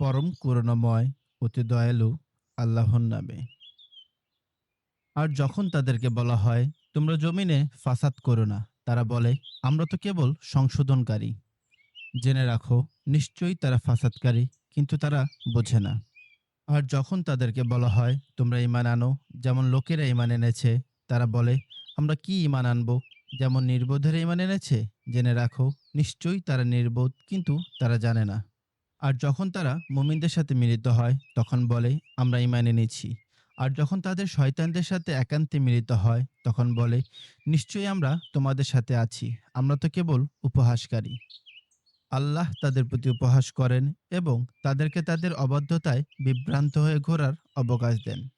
পরম করুণাময়, অতি দয়ালু আল্লাহর নামে। আর যখন তাদেরকে বলা হয়, তোমরা জমিনে ফাসাদ করো না, তারা বলে, আমরা তো কেবল সংশোধনকারী। জেনে রাখো, নিশ্চয়ই তারা ফাসাদকারী, কিন্তু তারা বোঝে না। আর যখন তাদেরকে বলা হয়, তোমরা ইমান আনো, যেমন লোকেরা ইমান এনেছে, তারা বলে, আমরা কি ইমান আনব, যেমন নির্বোধের ইমান এনেছে? জেনে রাখো, নিশ্চয়ই তারা নির্বোধ, কিন্তু তারা জানে না। আর যখন তারা মুমিনদের সাথে মিলিত হয়, তখন বলে, আমরা ইমান এনেছি। আর যখন তাদের শয়তানদের সাথে একান্তে মিলিত হয়, তখন বলে, নিশ্চয়ই আমরা তোমাদের সাথে আছি। আমরা তো কেবল উপহাসকারী। আল্লাহ তাদের প্রতি উপহাস করেন এবং তাদেরকে তাদের অবাধ্যতায় বিভ্রান্ত হয়ে ঘোরার অবকাশ দেন।